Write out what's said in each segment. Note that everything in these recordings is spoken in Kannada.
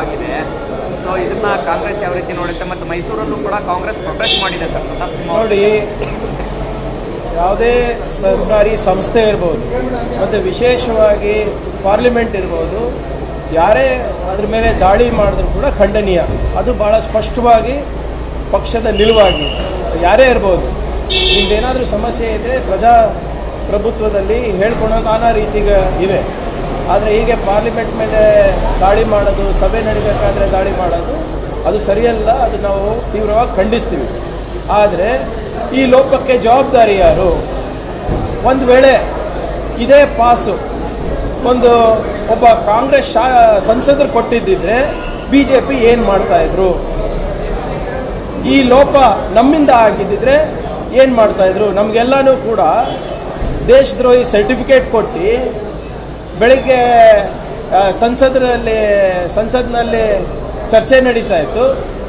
ಆಗಿದೆ. ಸೊ ಇದನ್ನ ಕಾಂಗ್ರೆಸ್ ಯಾವ ರೀತಿ ನೋಡುತ್ತೆ ಮತ್ತು ಮೈಸೂರಲ್ಲೂ ಕೂಡ ಕಾಂಗ್ರೆಸ್ ಪ್ರೊಟೆಸ್ಟ್ ಮಾಡಿದೆ ಸರ್, ಪ್ರತಾಪ್ ನೋಡಿ, ಯಾವುದೇ ಸರ್ಕಾರಿ ಸಂಸ್ಥೆ ಇರ್ಬೋದು, ಮತ್ತು ವಿಶೇಷವಾಗಿ ಪಾರ್ಲಿಮೆಂಟ್ ಇರ್ಬೋದು, ಯಾರೇ ಅದ್ರ ಮೇಲೆ ದಾಳಿ ಮಾಡಿದ್ರು ಕೂಡ ಖಂಡನೀಯ. ಅದು ಭಾಳ ಸ್ಪಷ್ಟವಾಗಿ ಪಕ್ಷದ ನಿಲುವಾಗಿ. ಯಾರೇ ಇರ್ಬೋದು, ನಿಮ್ದೇನಾದರೂ ಸಮಸ್ಯೆ ಇದೆ, ಪ್ರಜಾಪ್ರಭುತ್ವದಲ್ಲಿ ಹೇಳ್ಕೊಳ್ಳೋ ನಾನಾ ರೀತಿಗೆ ಇವೆ ಆದರೆ ಹೀಗೆ ಪಾರ್ಲಿಮೆಂಟ್ ಮೇಲೆ ದಾಳಿ ಮಾಡೋದು, ಸಭೆ ನಡಿಬೇಕಾದ್ರೆ ದಾಳಿ ಮಾಡೋದು, ಅದು ಸರಿಯಲ್ಲ, ಅದು ನಾವು ತೀವ್ರವಾಗಿ ಖಂಡಿಸ್ತೀವಿ. ಆದರೆ ಈ ಲೋಪಕ್ಕೆ ಜವಾಬ್ದಾರಿ ಯಾರು? ಒಂದು ವೇಳೆ ಇದೇ ಪಾಸು ಒಂದು ಒಬ್ಬ ಕಾಂಗ್ರೆಸ್ ಶಾ, ಸಂಸದರು ಕೊಟ್ಟಿದ್ದಿದ್ರೆ ಬಿ ಜೆ ಪಿ ಏನು ಮಾಡ್ತಾಯಿದ್ರು ಈ ಲೋಪ ನಮ್ಮಿಂದ ಆಗಿದ್ದಿದ್ರೆ ಏನು ಮಾಡ್ತಾಯಿದ್ರು ನಮಗೆಲ್ಲನೂ ಕೂಡ ದೇಶದ್ರೋಹಿ ಸರ್ಟಿಫಿಕೇಟ್ ಕೊಟ್ಟು ಬೆಳಿಗ್ಗೆ ಸಂಸದರಲ್ಲಿ ಸಂಸತ್ನಲ್ಲಿ ಚರ್ಚೆ ನಡೀತಾ ಇತ್ತು.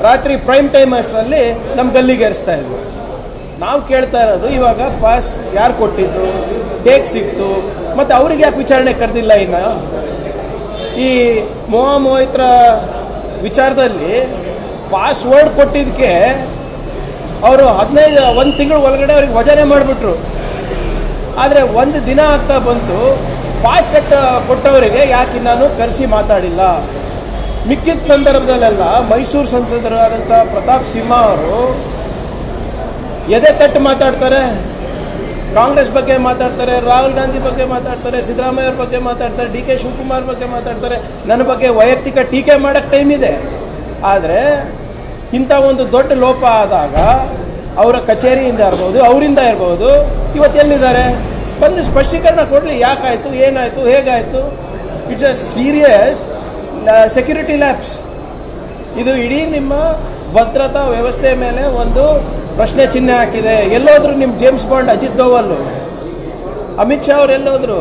ರಾತ್ರಿ ಪ್ರೈಮ್ ಟೈಮ್ ಅಷ್ಟರಲ್ಲಿ ನಮ್ಮ ಗಲ್ಲಿಗೇರಿಸ್ತಾ ಇದ್ವು. ನಾವು ಕೇಳ್ತಾ ಇರೋದು, ಇವಾಗ ಪಾಸ್ ಯಾರು ಕೊಟ್ಟಿದ್ದು? ಹೇಗೆ ಸಿಕ್ತು? ಮತ್ತು ಅವ್ರಿಗೆ ಯಾಕೆ ವಿಚಾರಣೆ ಕರೆದಿಲ್ಲ ಇನ್ನು? ಈ ಮೋಹ ಮೋಹಿತ್ರ ವಿಚಾರದಲ್ಲಿ ಪಾಸ್ವರ್ಡ್ ಕೊಟ್ಟಿದ್ದಕ್ಕೆ ಅವರು ಹದಿನೈದು, ಒಂದು ತಿಂಗಳು ಒಳಗಡೆ ಅವ್ರಿಗೆ ವಜನೆ ಮಾಡಿಬಿಟ್ರು. ಆದರೆ ಒಂದು ದಿನ ಆಗ್ತಾ ಬಂತು ಪಾಸ್ ಕಟ್ಟ, ಕೊಟ್ಟವರಿಗೆ ಯಾಕೆ ನಾನು ಕರೆಸಿ ಮಾತಾಡಿಲ್ಲ? ಮಿಕ್ಕಿದ ಸಂದರ್ಭದಲ್ಲೆಲ್ಲ ಮೈಸೂರು ಸಂಸದರಾದಂಥ ಪ್ರತಾಪ್ ಸಿಂಹ ಅವರು ಎದೆ ತಟ್ಟು ಮಾತಾಡ್ತಾರೆ, ಕಾಂಗ್ರೆಸ್ ಬಗ್ಗೆ ಮಾತಾಡ್ತಾರೆ, ರಾಹುಲ್ ಗಾಂಧಿ ಬಗ್ಗೆ ಮಾತಾಡ್ತಾರೆ, ಸಿದ್ದರಾಮಯ್ಯ ಅವ್ರ ಬಗ್ಗೆ ಮಾತಾಡ್ತಾರೆ, ಡಿ ಕೆ ಶಿವಕುಮಾರ್ ಬಗ್ಗೆ ಮಾತಾಡ್ತಾರೆ. ನನ್ನ ಬಗ್ಗೆ ವೈಯಕ್ತಿಕ ಟೀಕೆ ಮಾಡೋಕ್ಕೆ ಟೈಮ್ ಇದೆ. ಆದರೆ ಇಂಥ ಒಂದು ದೊಡ್ಡ ಲೋಪ ಆದಾಗ ಅವರ ಕಚೇರಿಯಿಂದ ಇರ್ಬೋದು, ಅವರಿಂದ ಇರ್ಬೋದು, ಇವತ್ತು ಎಲ್ಲಿದ್ದಾರೆ? ಬಂದು ಸ್ಪಷ್ಟೀಕರಣ ಕೊಡಲಿ, ಯಾಕಾಯಿತು, ಏನಾಯಿತು, ಹೇಗಾಯಿತು? It's a serious security labs ಇದು ಇಡೀ ನಿಮ್ಮ ಭದ್ರತಾ ವ್ಯವಸ್ಥೆ ಮೇಲೆ ಒಂದು ಪ್ರಶ್ನೆ ಚಿಹ್ನೆ ಹಾಕಿದೆ. ಎಲ್ಲೋದ್ರು ನಿಮ್ಮ ಜೇಮ್ಸ್ ಬಾಂಡ್ ಅಜಿತ್ ದೋವಲ್ಲು ಅಮಿತ್ ಶಾ ಅವ್ರು ಎಲ್ಲೋದ್ರು?